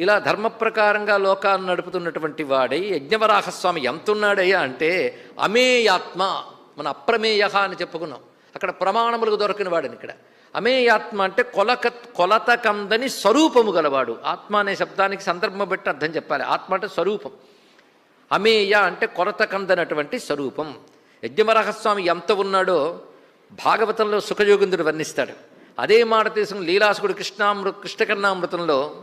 ఇలా ధర్మ ప్రకారంగా లోకాన్ని నడుపుతున్నటువంటి వాడై యజ్ఞవరాహస్వామి ఎంతున్నాడయ్యా అంటే అమేయాత్మ మన అప్రమేయ అని చెప్పుకున్నాం. అక్కడ ప్రమాణములకు దొరకని వాడని ఇక్కడ. అమేయాత్మ అంటే కొలక కొలత కందని స్వరూపము గలవాడు. ఆత్మ అనే శబ్దానికి సందర్భం బట్టి అర్థం చెప్పాలి. ఆత్మ అంటే స్వరూపం. అమేయ అంటే కొలత కందనటువంటి స్వరూపం. యజ్ఞవరాహస్వామి ఎంత ఉన్నాడో భాగవతంలో సుఖయోగిందుడు వర్ణిస్తాడు. అదే మాట తీసుకుని లీలాసుకుడు కృష్ణామృ కృష్ణకర్ణామృతంలో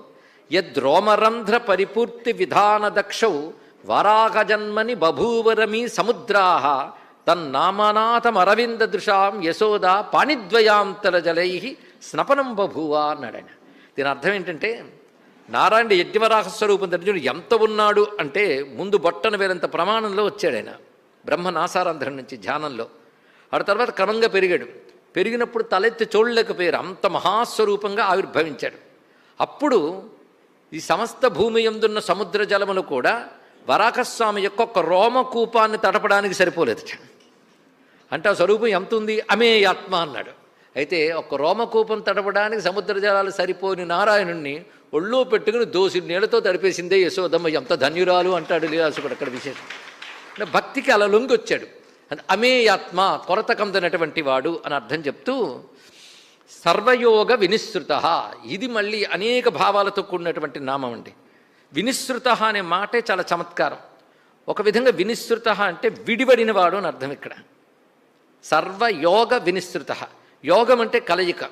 యద్రోమరంధ్ర పరిపూర్తి విధాన దక్షౌ వరాహజన్మని బభూవరమీ సముద్రాహ తన్నామనాథమరవింద దృశాం యశోద పాణిద్వయాంతర జలై స్నపనం బభూవ అన్నాడాయన దీని అర్థం ఏంటంటే నారాయణ యజ్ఞవరాహ స్వరూపం ఎంత ఉన్నాడు అంటే ముందు బొట్టన వేలంత ప్రమాణంలో వచ్చాడు ఆయన. బ్రహ్మ నాసారంధ్రం నుంచి ధ్యానంలో. ఆ తర్వాత క్రమంగా పెరిగాడు. పెరిగినప్పుడు తలెత్తి చూడలేకపోయారు అంత మహాస్వరూపంగా ఆవిర్భవించాడు. అప్పుడు ఈ సమస్త భూమి ఎందున్న సముద్ర జలములు కూడా వరాకస్వామి యొక్క ఒక రోమకూపాన్ని తడపడానికి సరిపోలేదు. అంటే ఆ స్వరూపం ఎంత ఉంది అమే ఆత్మ అన్నాడు. అయితే ఒక రోమకూపం తడపడానికి సముద్ర జలాలు సరిపోని నారాయణుణ్ణి ఒళ్ళో పెట్టుకుని దోసి నీళ్ళతో తడిపేసిందే యశోదమ్మ. ఎంత ధన్యురాలు అంటాడు లీలాసుకుడు అక్కడ విశేషం. అంటే భక్తికి అలా లొంగి వచ్చాడు అంటే అమేయాత్మ కొరత కందనటువంటి వాడు అని అర్థం చెప్తూ సర్వయోగ వినిశ్రుత ఇది మళ్ళీ అనేక భావాలతో కూడినటువంటి నామం అండి. వినిశ్రుత అనే మాటే చాలా చమత్కారం. ఒక విధంగా వినిశ్రుత అంటే విడివడినవాడు అని అర్థం ఇక్కడ. సర్వయోగ వినిశ్రుత యోగం అంటే కలయిక.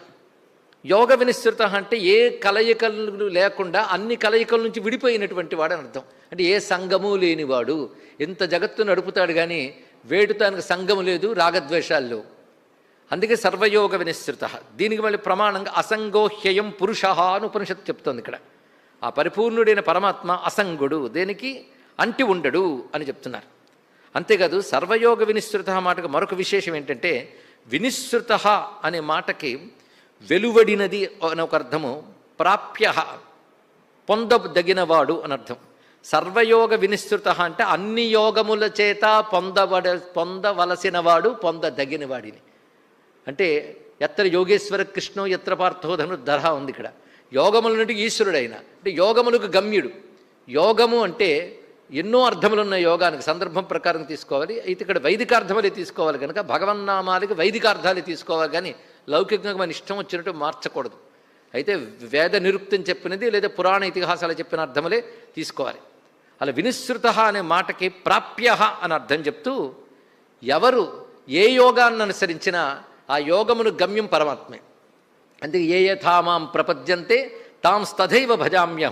యోగ వినిశ్రుత అంటే ఏ కలయికలు లేకుండా అన్ని కలయికల నుంచి విడిపోయినటువంటి వాడు అని అర్థం. అంటే ఏ సంగము లేనివాడు. ఎంత జగత్తు నడుపుతాడు కానీ వేడుతానికి సంగము లేదు రాగద్వేషాలు లేవు. అందుకే సర్వయోగ వినిశ్రుత. దీనికి మళ్ళీ ప్రమాణంగా అసంగోహ్యయం పురుష అని ఉపనిషత్తు చెప్తోంది ఇక్కడ. ఆ పరిపూర్ణుడైన పరమాత్మ అసంగుడు దేనికి? అంటి ఉండడు అని చెప్తున్నారు. అంతేకాదు సర్వయోగ వినిశ్రుత మాటకు మరొక విశేషం ఏంటంటే వినిశ్రుత అనే మాటకి వెలువడినది అని ఒక అర్థము ప్రాప్య పొందదగినవాడు అని అర్థం. సర్వయోగ వినిశ్రుత అంటే అన్ని యోగముల చేత పొందబడ పొందవలసినవాడు పొందదగినవాడిని. అంటే ఎత్ర యోగేశ్వర కృష్ణో ఎత్ర పార్థోధను ధర ఉంది ఇక్కడ. యోగముల నుండి ఈశ్వరుడైన అంటే యోగములకు గమ్యుడు. యోగము అంటే ఎన్నో అర్థములు ఉన్న యోగానికి సందర్భం ప్రకారం తీసుకోవాలి. అయితే ఇక్కడ వైదికార్థములే తీసుకోవాలి కనుక భగవన్నామాలకి వైదికార్థాలే తీసుకోవాలి. కానీ లౌకికంగా మన ఇష్టం వచ్చినట్టు మార్చకూడదు. అయితే వేద నిరుక్తం చెప్పినది లేదా పురాణ ఇతిహాసాలు చెప్పిన అర్థములే తీసుకోవాలి. అలా వినిశ్రుత అనే మాటకి ప్రాప్య అని అర్థం చెప్తూ ఎవరు ఏ యోగాన్ని అనుసరించినా ఆ యోగమును గమ్యం పరమాత్మే. అందుకే ఏ యథా మాం ప్రపద్యంతే తాం స్తథైవ భజామ్యహం.